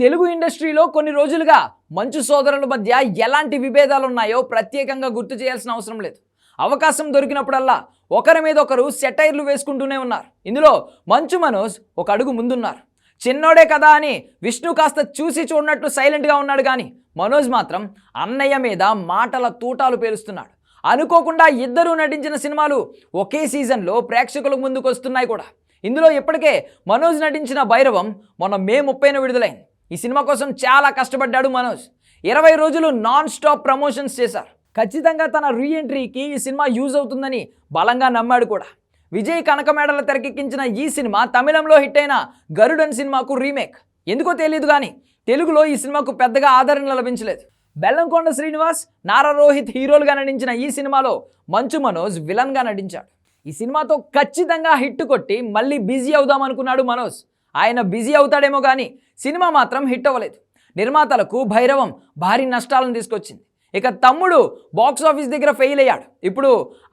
తెలుగు ఇండస్ట్రీలో కొన్ని రోజులుగా మంచు సోదరుల మధ్య ఎలాంటి విభేదాలు ఉన్నాయో ప్రత్యేకంగా గుర్తు చేయాల్సిన అవసరం లేదు. అవకాశం దొరికినప్పుడల్లా ఒకరి మీద ఒకరు సెటైర్లు వేసుకుంటూనే ఉన్నారు. ఇందులో మంచు మనోజ్ ఒక అడుగు ముందున్నారు. చిన్నోడే కదా అని విష్ణు కాస్త చూసి చూడనట్టు సైలెంట్గా ఉన్నాడు కానీ మనోజ్ మాత్రం అన్నయ్య మీద మాటల తూటాలు పేలుస్తున్నాడు. అనుకోకుండా ఇద్దరూ నటించిన సినిమాలు ఒకే సీజన్లో ప్రేక్షకుల ముందుకు వస్తున్నాయి కూడా. ఇందులో ఇప్పటికే మనోజ్ నటించిన భైరవం మొన్న మే ముప్పైన విడుదలైంది. ఈ సినిమా కోసం చాలా కష్టపడ్డాడు మనోజ్. ఇరవై రోజులు నాన్ స్టాప్ ప్రమోషన్స్ చేశారు. ఖచ్చితంగా తన రీఎంట్రీకి ఈ సినిమా యూజ్ అవుతుందని బలంగా నమ్మాడు కూడా. విజయ్ కనకమేడల తెరకెక్కించిన ఈ సినిమా తమిళంలో హిట్ అయిన గరుడన్ సినిమాకు రీమేక్ ఎందుకో తెలియదు కానీ తెలుగులో ఈ సినిమాకు పెద్దగా ఆదరణ లభించలేదు. బెల్లంకొండ శ్రీనివాస్ నారా రోహిత్ హీరోలుగా నటించిన ఈ సినిమాలో మంచు మనోజ్ విలన్గా నటించాడు. ఈ సినిమాతో ఖచ్చితంగా హిట్ కొట్టి మళ్ళీ బిజీ అవుదాం అనుకున్నాడు మనోజ్. ఆయన బిజీ అవుతాడేమో కానీ సినిమా మాత్రం హిట్ అవ్వలేదు. నిర్మాతలకు భైరవం భారీ నష్టాలను తీసుకొచ్చింది. ఇక తమ్ముడు బాక్స్ ఆఫీస్ దగ్గర ఫెయిల్ అయ్యాడు. ఇప్పుడు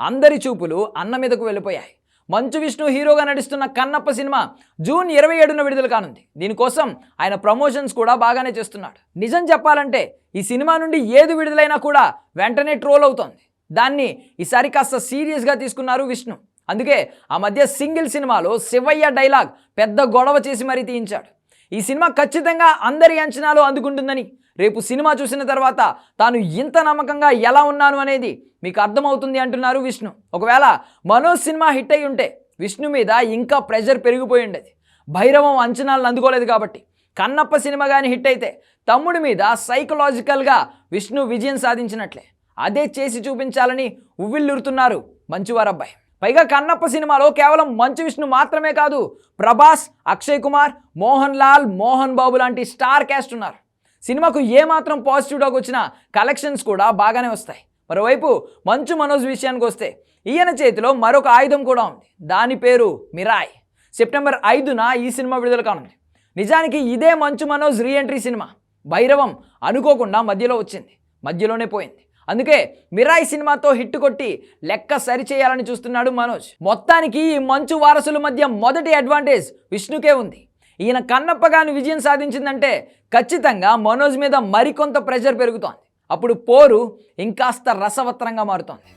అందరి చూపులు అన్న మీదకు వెళ్ళిపోయాయి. మంచు విష్ణు హీరోగా నటిస్తున్న కన్నప్ప సినిమా జూన్ ఇరవై ఏడున విడుదల కానుంది. దీనికోసం ఆయన ప్రమోషన్స్ కూడా బాగానే చేస్తున్నాడు. నిజం చెప్పాలంటే ఈ సినిమా నుండి ఏది విడుదలైనా కూడా వెంటనే ట్రోల్ అవుతోంది. దాన్ని ఈసారి కాస్త సీరియస్గా తీసుకున్నారు విష్ణు. అందుకే ఆ మధ్య సింగిల్ సినిమాలో శివయ్య డైలాగ్ పెద్ద గొడవ చేసి మరీ తీయించాడు. ఈ సినిమా ఖచ్చితంగా అందరి అంచనాలు అందుకుంటుందని. రేపు సినిమా చూసిన తర్వాత తాను ఇంత నమ్మకంగా ఎలా ఉన్నాను అనేది మీకు అర్థమవుతుంది అంటున్నారు విష్ణు. ఒకవేళ మనోజ్ సినిమా హిట్ అయి ఉంటే విష్ణు మీద ఇంకా ప్రెషర్ పెరిగిపోయి ఉండేది. భైరవం అంచనాలను అందుకోలేదు కాబట్టి. కన్నప్ప సినిమా కానీ హిట్ అయితే తమ్ముడి మీద సైకలాజికల్గా విష్ణు విజయం సాధించినట్లే. అదే చేసి చూపించాలని ఉవ్విల్లురుతున్నారు మంచువారబ్బాయి. పైగా కన్నప్ప సినిమాలో కేవలం మంచు విష్ణు మాత్రమే కాదు ప్రభాస్ అక్షయ్ కుమార్ మోహన్ లాల్ మోహన్ బాబు లాంటి స్టార్ క్యాస్ట్ ఉన్నారు. సినిమాకు ఏమాత్రం పాజిటివ్ టాక్ వచ్చినా కలెక్షన్స్ కూడా బాగానే వస్తాయి. మరోవైపు మంచు మనోజ్ విషయానికి వస్తే ఈయన చేతిలో మరొక ఆయుధం కూడా ఉంది. దాని పేరు మిరాయ్. సెప్టెంబర్ ఐదున ఈ సినిమా విడుదల కానుంది. నిజానికి ఇదే మంచు మనోజ్ రీఎంట్రీ సినిమా. భైరవం అనుకోకుండా మధ్యలో వచ్చింది. మధ్యలోనే పోయింది. అందుకే మిరాయ్ సినిమాతో హిట్ కొట్టి లెక్క సరిచేయాలని చూస్తున్నాడు మనోజ్. మొత్తానికి ఈ మంచు వారసుల మధ్య మొదటి అడ్వాంటేజ్ విష్ణుకే ఉంది. ఈయన కన్నప్పగాని విజయం సాధించిందంటే ఖచ్చితంగా మనోజ్ మీద మరికొంత ప్రెషర్ పెరుగుతోంది. అప్పుడు పోరు ఇంకాస్త రసవత్తరంగా మారుతోంది.